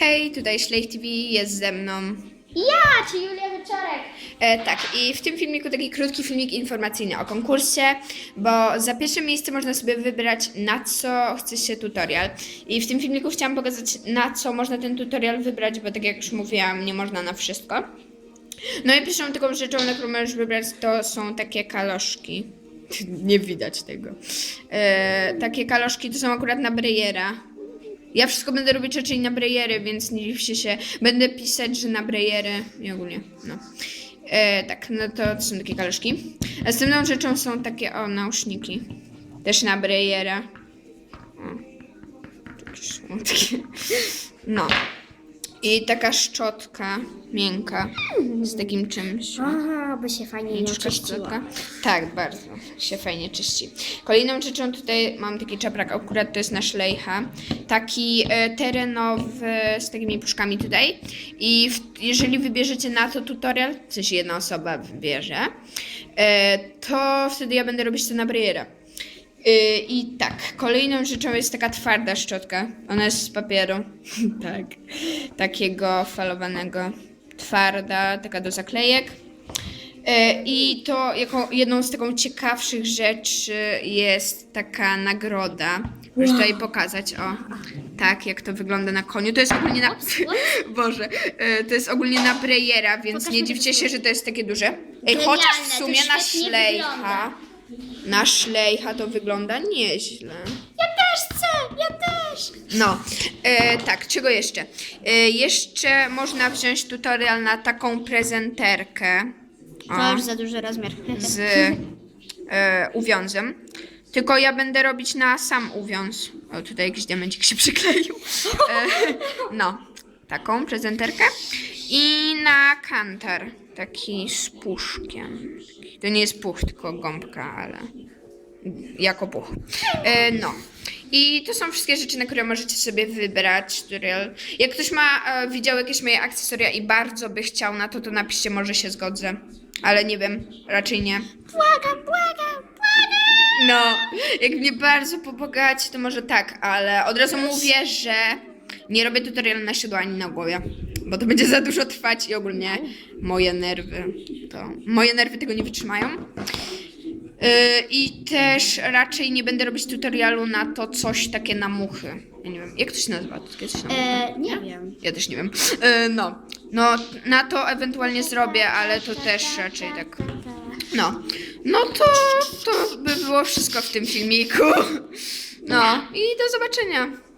Hej, tutaj Szlejch TV jest ze mną. Ja, czy Julia Wieczorek. E, tak, i w tym filmiku taki krótki filmik informacyjny o konkursie, bo za pierwsze miejsce można sobie wybrać na co chce się tutorial. I w tym filmiku chciałam pokazać na co można ten tutorial wybrać, bo tak jak już mówiłam, nie można na wszystko. No i pierwszą taką rzeczą, na którą możesz wybrać, to są takie kaloszki. Nie widać tego. E, takie kaloszki to są akurat na Brejera. Ja wszystko będę robić raczej na brejery, więc nie dziwcie się. Będę pisać, że na brejery i ogólnie, no. E, tak, no to, to są takie kaloszki. Następną rzeczą są takie, o, nauszniki. Też na brejera. O, takie. No. I taka szczotka miękka z takim czymś. Aha, by się fajnie nie szczotka. Tak, bardzo się fajnie czyści. Kolejną rzeczą tutaj mam taki czaprak, akurat to jest nasz lejcha. Taki e, terenowy z takimi puszkami tutaj. I w, jeżeli wybierzecie na to tutorial, sensie jedna osoba wybierze, e, to wtedy ja będę robić to na brejera. E, I tak, kolejną rzeczą jest taka twarda szczotka. Ona jest z papieru. tak. Takiego falowanego. Twarda, taka do zaklejek. E, I to jako jedną z taką ciekawszych rzeczy jest taka nagroda. Muszę tutaj pokazać, o, tak, jak to wygląda na koniu. To jest ogólnie na, Boże, e, to jest ogólnie na brejera, więc Pokaż nie mi dziwcie to się, że to jest takie duże. Ej, chociaż w to sumie na świetnie szlejcha, wygląda. Na szlejcha to wygląda nieźle. Ja też chcę, ja też. No, e, tak, czego jeszcze? E, jeszcze można wziąć tutorial na taką prezenterkę. O To już za duży rozmiar. z e, uwiązem. Tylko ja będę robić na sam uwiąz. O, tutaj jakiś diamencik się przykleił. E, no, taką prezenterkę. I na kantar. Taki z puszkiem. To nie jest puch, tylko gąbka, ale jako puch. E, no. I to są wszystkie rzeczy, na które możecie sobie wybrać. Tutorial. Jak ktoś ma, e, widział jakieś moje akcesoria i bardzo by chciał na to, to napiszcie, może się zgodzę. Ale nie wiem, raczej nie. Błagam, błagam, błagam. No, jak mnie bardzo pobogaci, to może tak, ale od razu mówię, że nie robię tutorialu na siodło ani na głowie, bo to będzie za dużo trwać i ogólnie moje nerwy to, moje nerwy tego nie wytrzymają. Yy, I też raczej nie będę robić tutorialu na to coś takie na muchy. Ja nie wiem, jak to się nazywa? To takie coś na muchy? E, nie wiem. Ja też nie wiem. Yy, no, no, na to ewentualnie zrobię, ale to też raczej tak. No, no to, to by było wszystko w tym filmiku. No i do zobaczenia.